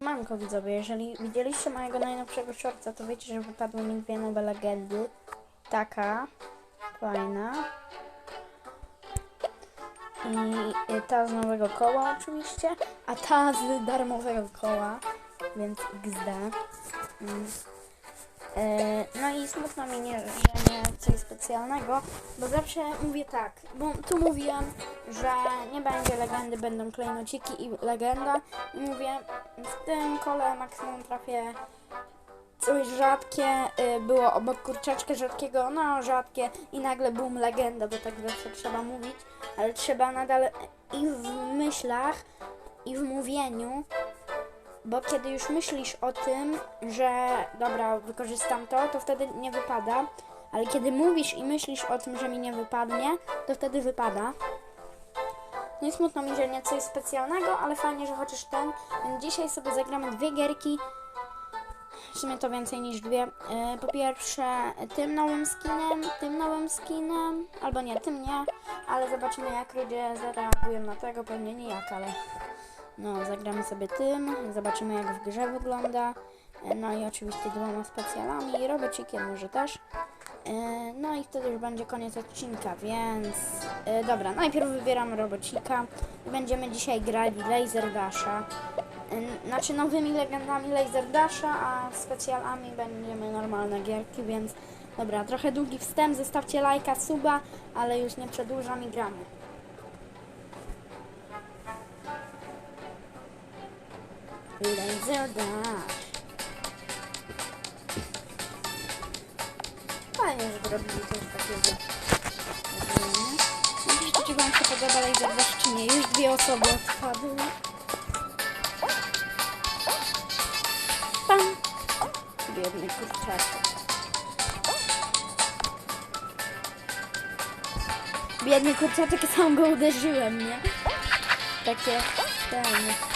Manko widzowie, jeżeli widzieliście mojego najnowszego shortca, to wiecie, że wypadły mi dwie nowe legendy. Taka fajna. I ta z nowego koła oczywiście, a ta z darmowego koła, więc XD. Mm. E, No i smutno mi, nie, że nie coś specjalnego, bo zawsze mówię tak, bo tu mówiłem, że nie będzie legendy, będą klejnociki i legenda. I mówię, w tym kole maksimum trafię coś rzadkie, y, było obok kurczaczka rzadkiego, no rzadkie i nagle boom legenda, bo tak zawsze trzeba mówić, ale trzeba nadal i w myślach, i w mówieniu bo kiedy już myślisz o tym, że dobra, wykorzystam to, to wtedy nie wypada. Ale kiedy mówisz i myślisz o tym, że mi nie wypadnie, to wtedy wypada. Nie smutno mi, że nie coś specjalnego, ale fajnie, że chociaż ten. Dzisiaj sobie zagramy dwie gierki. W sumie to więcej niż dwie. Yy, Po pierwsze tym nowym skinem, tym nowym skinem, albo nie, tym nie, ale zobaczymy jak ludzie zareagują na tego, pewnie nijak, ale no, zagramy sobie tym, zobaczymy jak w grze wygląda. E, No i oczywiście dwoma specjalami i robocikiem może też. E, No i wtedy już będzie koniec odcinka, więc e, dobra, najpierw wybieramy robocika i będziemy dzisiaj grali Laser Dasha. Znaczy nowymi legendami Laser Dasha, a specjalami będziemy normalne gierki, więc dobra, trochę długi wstęp, zostawcie lajka, suba, ale już nie przedłużam i gramy. Laser Dash. Fajnie, że zrobili coś takiego. Napiszcie, czy wam się podoba Dash, czy nie. Już dwie osoby odpadły. Pam! Biedny kurczaczek. Biedny kurczaczek, sam go uderzyłem, nie? Takie... ten...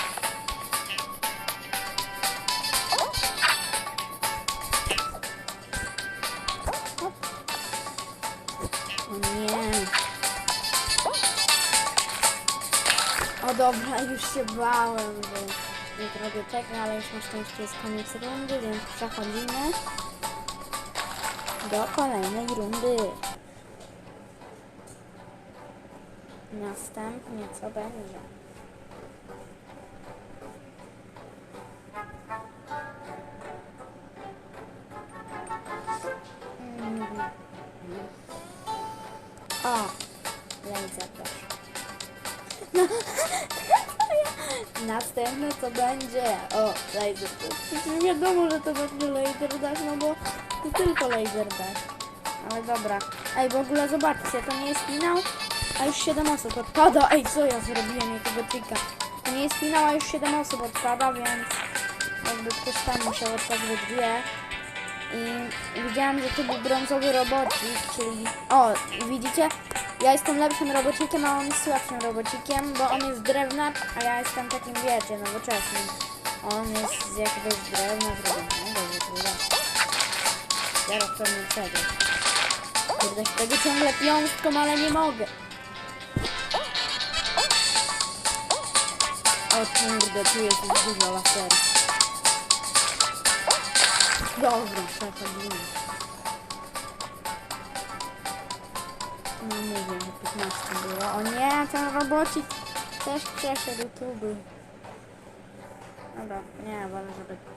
dobra, już się bałem, że nie zrobię tego, ale już na szczęście jest koniec rundy, więc przechodzimy do kolejnej rundy. Następnie co będzie? Następne co będzie? O, laser. Przecież wiadomo, że to będzie laser dash, no bo to tylko laser dash. Ale dobra. Ej, w ogóle zobaczcie, to nie jest finał, a już 7 osób odpada. Ej, co ja zrobiłem jakiego trika? To nie jest finał, a już 7 osób odpada, więc jakby ktoś tam musiał odpaść we dwie. I widziałam, że to był brązowy robocik, czyli... O, widzicie? Ja jestem lepszym robocikiem, a on jest słabszym robocikiem, bo on jest z drewna, a ja jestem takim, wiecie, nowoczesnym. On jest z jakiegoś drewna zrobionego w ogóle. Zaraz to mnie czego. Kurde, chcę tego ciągle piąstką, ale nie mogę. O kurde, tu jest dużo laserów. Dobra, przechodzimy. No mówię, że 15 było. O nie, ten robocik też przeszedł tu był. Dobra, nie, wolę, żeby tu.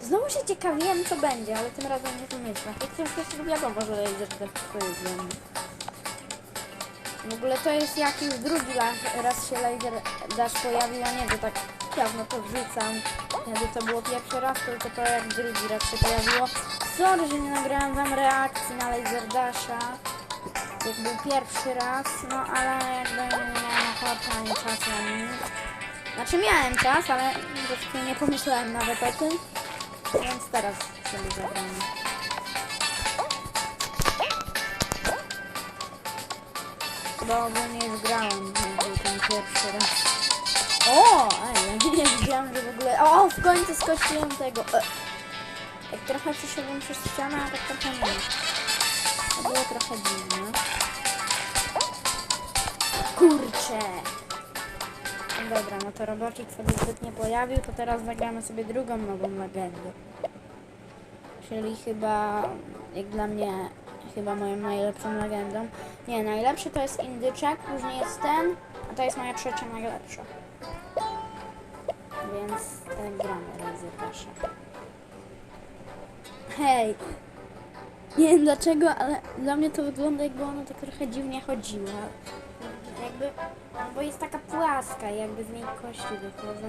Znowu się ciekawiłem, co będzie, ale tym razem nie wymyślę. Jak to już wiadomo, że laser to jest dla mnie. W ogóle to jest jakiś drugi raz, raz się laser dash pojawił, a nie, że tak dawno to wrzucam. Kiedy to było pierwszy raz, tylko to jak drugi raz się pojawiło. Sorry, że nie nagrałem wam reakcji na laser dasha. Jak był pierwszy raz, no ale jakby nie miałem ochoty ani czasu ani nic. Znaczy miałem czas, ale po nie pomyślałem nawet o tym. Więc teraz sobie zagramy. Bo ogólnie już grałem, jak był ten pierwszy raz. O, ej, nie wiedziałam, że w ogóle... O, w końcu skoczyłem tego. E. Jak trochę przeszedłem przez ścianę, a tak trochę nie. To było trochę dziwne. kurczę. No Dobra, no to robocik sobie zbyt nie pojawił, to teraz zagramy sobie drugą nową legendę. Czyli chyba, jak dla mnie, chyba moją najlepszą legendą. Nie, najlepszy to jest indyczek, później jest ten, a to jest moja trzecia najlepsza. Więc tak gramy, Razer Dasha. Hej! Nie wiem dlaczego, ale dla mnie to wygląda jakby ono tak trochę dziwnie chodziło. Jakby, bo jest taka płaska, jakby z niej kości wychodzą.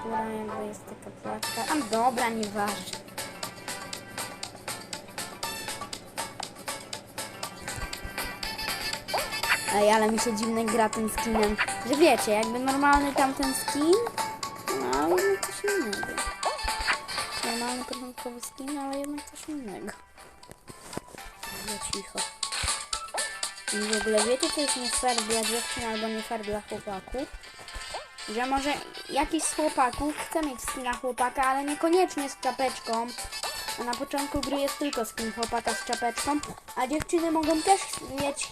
Skóra jakby jest taka płaska. A dobra, nieważne. Ej, ale mi się dziwnie gra tym skinem. Że wiecie, jakby normalny tamten skin, no ale jednak coś innego. Normalny początkowy skin, ale jednak coś innego. No cicho. I w ogóle wiecie, co jest nie fair dla dziewczyn albo nie fair dla chłopaków? Że może jakiś z chłopaków chce mieć skina chłopaka, ale niekoniecznie z czapeczką. A na początku gry jest tylko skin chłopaka z czapeczką, a dziewczyny mogą też mieć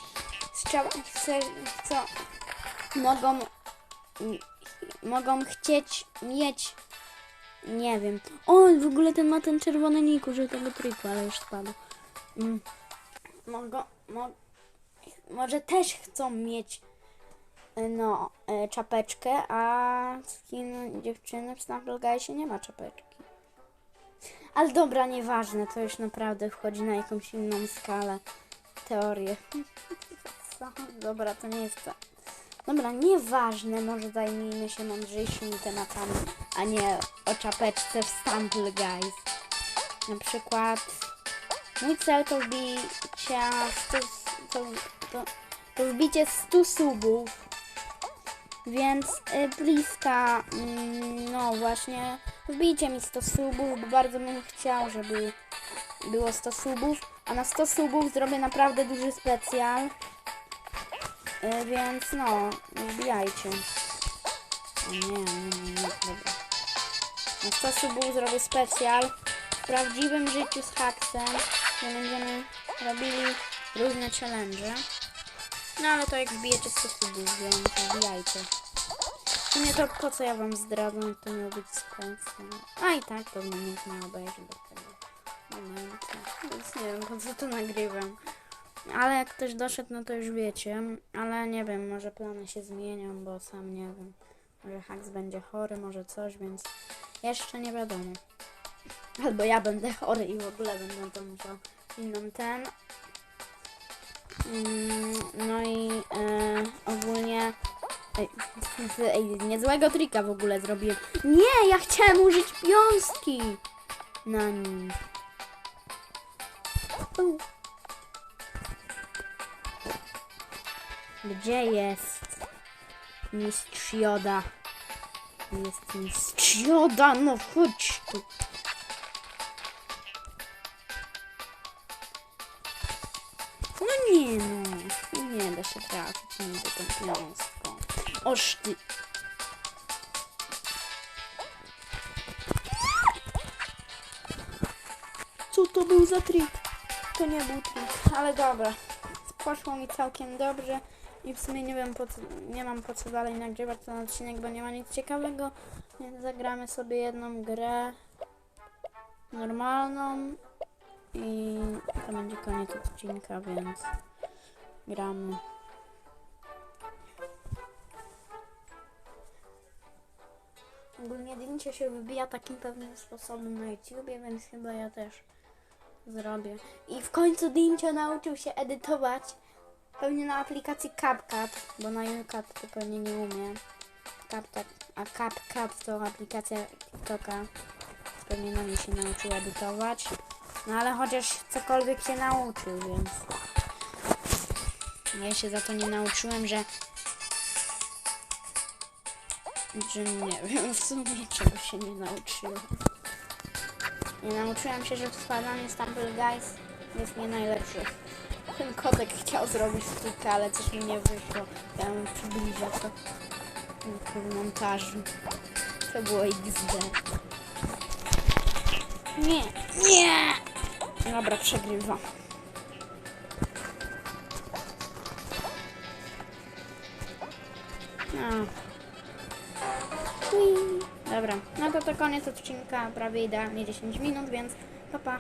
z co mogą mogą chcieć mieć nie wiem. O, w ogóle ten ma ten czerwony nick, użył tego triku, ale już spadł. Mm. Mogą, mo, może też chcą mieć e, no, e, czapeczkę, a skin dziewczyny w Snapple nie ma czapeczki. Ale dobra, nieważne, to już naprawdę wchodzi na jakąś inną skalę. Teorię. Dobra, to nie jest to. Dobra, nieważne, może zajmijmy się mądrzejszymi tematami, a nie o czapeczce w Stumble Guys. Na przykład mój cel to wbicie 100, to, to, to wbicie 100 subów. Więc y, bliska, mm, no właśnie, wbijcie mi 100 subów, bo bardzo bym chciał, żeby było 100 subów. A na 100 subów zrobię naprawdę duży specjal. Y, więc no, wbijajcie. O nie, nie, nie, nie. Na 100 subów zrobię specjal w prawdziwym życiu z Haksem, gdzie będziemy robili różne challenge. No ale to jak wbijecie 100 subów, więc wbijajcie. Sumie to po co ja wam zdradzam, to miał być specjal. A i tak pewnie nikt nie obejrzy do tego. Więc nie wiem po co to nagrywam. Ale jak ktoś doszedł, no to już wiecie. Ale nie wiem, może plany się zmienią, bo sam nie wiem. Może Haks będzie chory, może coś, więc jeszcze nie wiadomo. Albo ja będę chory i w ogóle będę to musiał inną ten. Mm, No i e, ogólnie. Ej, ej, niezłego trika w ogóle zrobiłem. Nie, ja chciałem użyć piąstki na nim. Gdzie jest mistrz Joda? Jest mistrz Joda, no chodź tu. No nie no, nie da się trafić nigdy tą piąstką. Oż ty. Co to był za trik? To nie był trik, ale dobra. Poszło mi całkiem dobrze i w sumie nie wiem po co, nie mam po co dalej nagrywać ten odcinek, bo nie ma nic ciekawego, więc zagramy sobie jedną grę normalną i to będzie koniec odcinka, więc gramy. Ogólnie zdjęcie się wybija takim pewnym sposobem na YouTubie, więc chyba ja też zrobię. I w końcu Dincio nauczył się edytować pewnie na aplikacji CapCut, bo na YouCut to pewnie nie umie. CapCut, a CapCut to aplikacja TikToka. Pewnie na niej się nauczył edytować. No ale chociaż cokolwiek się nauczył, więc ja się za to nie nauczyłem, że że nie wiem, w sumie czego się nie nauczyłem. Nie nauczyłem się, że w składaniu Stumble Guys jest nie najlepszy. Ten kotek chciał zrobić sztukę, ale coś mi nie wyszło. Ja mu przybliżę to w montażu. To było XD. Nie, nie! Dobra, przegrywam. No. Dobra, no to to koniec odcinka, prawie idealnie 10 minut, więc pa pa.